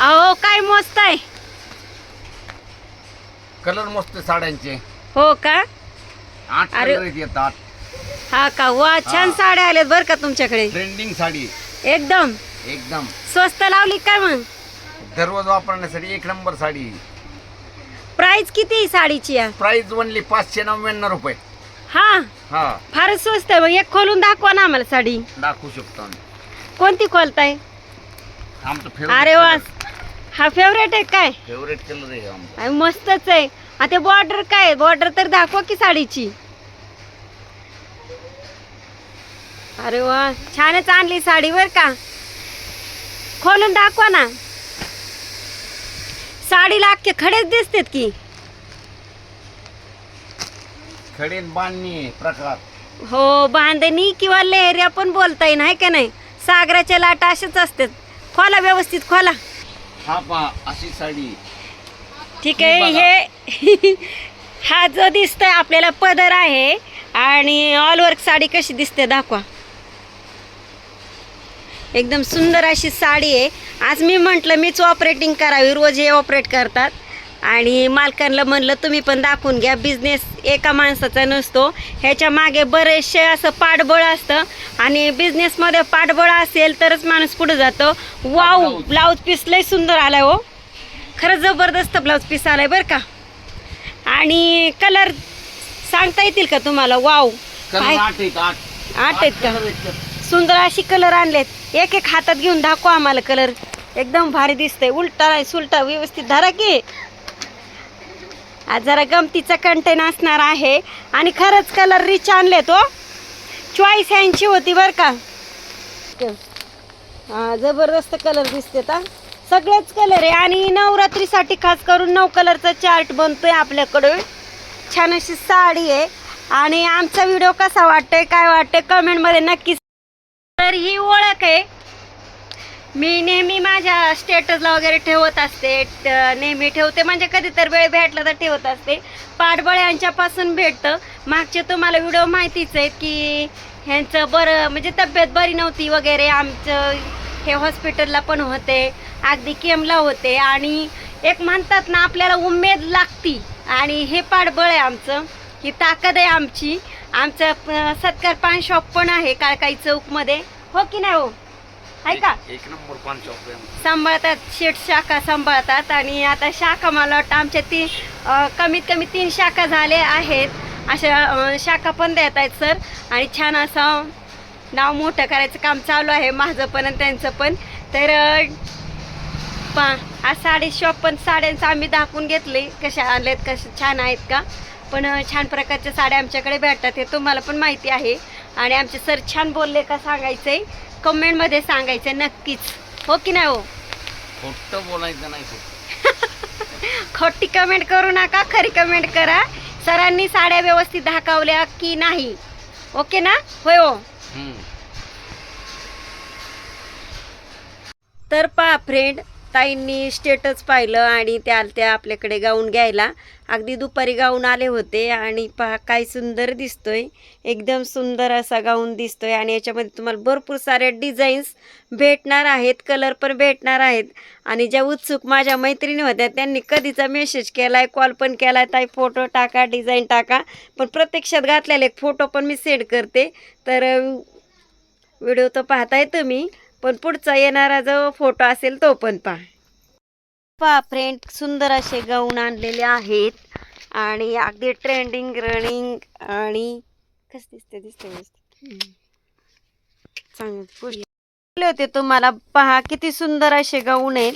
अहो काय मस्त आहे. कलर मस्त साड्यांचे. हो का? आठ अरे. कलर येतात. हा का? वा छान. साड्या आल्यात बरं का तुमच्याकडे. ट्रेंडिंग साडी. एकदम. एकदम. स्वस्त लावली काय मग? दररोज वापरण्यासाठी एक नंबर साडी. प्राइस किती आहे साडीची या? प्राइस ओनली पाचशे नव्याण्णव रुपये. हा. हा. फारच स्वस्त आहे मग. एक खोलून दाखवा ना आम्हाला साडी. दाखवू शकतो आम्ही. कोणती खोलताय? आमचं अरे वा. हा फेवरेट आहे काय? फेवरेट कलर आहे आमचा. अरे मस्तच आहे. आता बॉर्डर काय? बॉर्डर तर दाखवा की साडीची. अरे वा छानच आणली साडी बर का. खोलून दाखवा ना. साडीला अख्खे खडेच दिसतात की. खडेन बांधणी प्रकार. हो बांधणी किंवा लेहऱ्या पण बोलता येईल आहे का नाही? सागराच्या लाटा अशाच असतात. खोला व्यवस्थित खोला. हा पहा अशी साडी. ठीक आहे हे हा जो दिसतोय आपल्याला पदर आहे आणि ऑल वर्क साडी कशी दिसते दाखवा. एकदम सुंदर अशी साडी आहे. आज मी म्हटलं मीच ऑपरेटिंग करावी रोज हे ऑपरेट करतात. आणि मालकांना म्हणलं तुम्ही पण दाखवून घ्या. बिझनेस एका माणसाचा नसतो. ह्याच्या मागे बरेचसे असं पाठबळ असतं. आणि बिझनेसमध्ये पाठबळ असेल तरच माणूस पुढे जातो. वाव ब्लाऊज पीस लय सुंदर आलाय हो. खरंच जबरदस्त ब्लाऊज पीस आलाय बरं का. आणि कलर सांगता येतील का तुम्हाला? वाव? आठ आहेत का. सुंदर अशी कलर आणलेत. एक एक हातात घेऊन दाखवा आम्हाला कलर एकदम भारी दिसतंय. उलटा नाही सुलटा. व्यवस्थित धरा की. आज जरा गमतीचा कंटेन असणार आहे. आणि खरंच कलर रिच आणले तो चॉईस यांची होती बरं का. जबरदस्त कलर दिसते का सगळेच कलर आहे. आणि नवरात्रीसाठी खास करून नऊ कलरचा चार्ट बनतोय आपल्याकडे छान अशी साडी आहे. आणि आमचा व्हिडिओ कसा वाटतोय काय वाटतंय कमेंटमध्ये नक्की तर ही ओळख आहे. मी नेहमी माझ्या स्टेटसला वगैरे ठेवत असते. नेहमी ठेवते. म्हणजे कधी तर वेळ भेटला तर ठेवत असते. पाठबळ यांच्यापासून भेटतं. मागचे तुम्हाला व्हिडिओ माहितीच आहेत की ह्यांचं बरं म्हणजे तब्येत बरी नव्हती वगैरे. आमचं हे हॉस्पिटलला पण होते. अगदी केमला होते. आणि एक म्हणतात ना आपल्याला उमेद लागती. आणि हे पाठबळ आहे आमचं. ही ताकद आहे आमची. आमचं सत्कार पान शॉप पण आहे काळकाई चौकमध्ये. हो की नाही हो? आहे का? एक- एक नंबर पाच शॉप आहे सांभाळतात शेट शाखा सांभाळतात आणि आता शाखा मला वाटतं आमच्या तीन अं, कमीत कमी तीन शाखा झाले आहेत. अशा अं, शाखा पण देत आहेत सर. आणि छान असं नाव मोठं करायचं काम चालू आहे माझं पण आणि त्यांचं पण. तर अं, पा आज साडी शॉप पण साड्यांचं आम्ही दाखवून घेतले. कशा आणलेत कशा छान आहेत का? पण अं, छान प्रकारच्या साड्या आमच्याकडे भेटतात हे तुम्हाला पण माहिती आहे. आणि आमचे सर छान बोलले का सांगायचंय कमेंटमध्ये सांगायचं नक्कीच. हो की नाही हो? खोटं बोलायचं नाही. खोटी. कमेंट करू नका खरी कमेंट करा. सरांनी साड्या व्यवस्थित दाखवल्या की नाही? ओके ना? होय हो. तर पहा फ्रेंड ताईंनी स्टेटस पाहिलं आणि त्या त्या आपल्याकडे गाऊन घ्यायला. अगदी दुपारी गाऊन आले होते आणि पहा काय सुंदर दिसतोय. एकदम सुंदर असा गाऊन दिसतोय आणि याच्यामध्ये तुम्हाला भरपूर साऱ्या डिझाईन्स भेटणार आहेत कलर पण भेटणार आहेत. आणि ज्या उत्सुक माझ्या मैत्रिणी होत्या त्यांनी कधीचा मेसेज केला आहे कॉल पण केला आहे ताई फोटो टाका डिझाईन टाका. पण प्रत्यक्षात घातलेले एक फोटो पण मी सेंड करते. तर व्हिडिओ तर पाहताय तुम्ही. पण पुढचा येणारा जो फोटो असेल तो पण पहा. पहा फ्रेंड सुंदर असे गाऊन आणलेले आहेत. आणि अगदी ट्रेंडिंग रनिंग आणि कस दिसते दिसते दिसते चांगलं होते तुम्हाला पहा किती सुंदर असे गाऊन आहेत.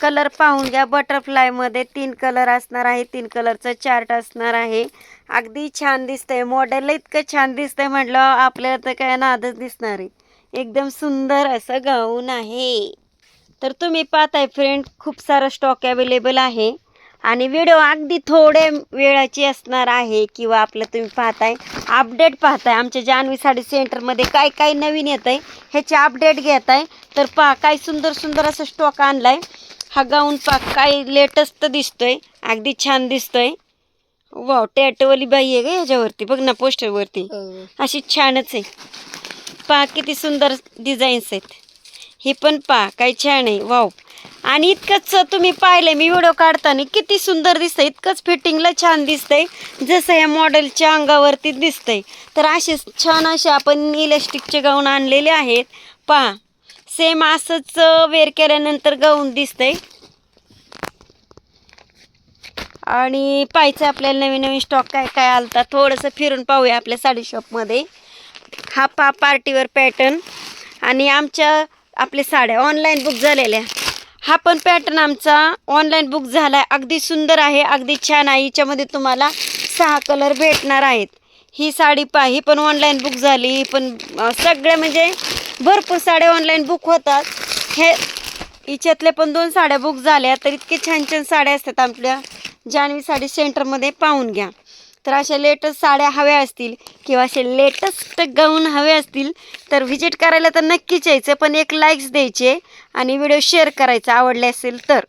कलर पाहून घ्या बटरफ्लायमध्ये तीन कलर असणार आहे. तीन कलरचा चार्ट असणार आहे. अगदी छान दिसतंय मॉडेल इतकं छान दिसतंय म्हटलं आपल्याला तर काय नादच दिसणार आहे. एकदम सुंदर असं गाऊन आहे. तर तुम्ही पाहताय फ्रेंड खूप सारा स्टॉक अवेलेबल आहे. आणि व्हिडिओ अगदी थोडे वेळाची असणार आहे किंवा आपलं तुम्ही पाहताय अपडेट पाहताय. आमच्या जान्हवी साडी सेंटरमध्ये काय काय नवीन येत आहे ह्याचे अपडेट घेत आहे तर पहा काय सुंदर सुंदर असं स्टॉक आणलाय. हा गाऊन पहा काय लेटेस्ट दिसतोय. अगदी छान दिसतोय. वाव टॅटोवाली बाई आहे का ह्याच्यावरती बघ ना पोस्टरवरती अशी छानच आहे. पहा किती सुंदर डिझाईन्स आहेत. हे पण पहा काही छान आहे. वाव आणि इतकंच तुम्ही पाहिलं मी व्हिडिओ काढताना किती सुंदर दिसतं इतकंच फिटिंगला छान दिसतंय. जसं या मॉडेलच्या अंगावरती दिसतंय. तर असे छान असे आपण इलेस्टिकचे गाऊन आणलेले आहेत. पहा सेम असंच वेअर केल्यानंतर गाऊन दिसतंय. आणि पाहायचं आपल्याला नवीन नवीन स्टॉक काय काय आलता. थोडंसं फिरून पाहूया आपल्या साडी शॉपमध्ये हा पा पार्टीवर पॅटर्न आणि आमच्या आपल्या साड्या ऑनलाईन बुक झालेल्या. हा पण पॅटर्न आमचा ऑनलाईन बुक झाला आहे अगदी सुंदर आहे अगदी छान आहे. हिच्यामध्ये तुम्हाला सहा कलर भेटणार आहेत. ही साडी पहा ही पण ऑनलाईन बुक झाली. ही पण सगळ्या म्हणजे भरपूर साड्या ऑनलाईन बुक होतात. हे हिच्यातल्या पण दोन साड्या बुक झाल्या. तर इतके छान छान साड्या असतात आपल्या जान्हवी साडी सेंटरमध्ये पाहून घ्या. तर अशा लेटेस्ट साड्या हव्या असतील किंवा असे लेटेस्ट गाऊन हवे असतील तर व्हिजिट करायला तर नक्कीच यायचं पण एक लाईक्स द्यायचे आणि व्हिडिओ शेअर करायचा आवडले असेल तर.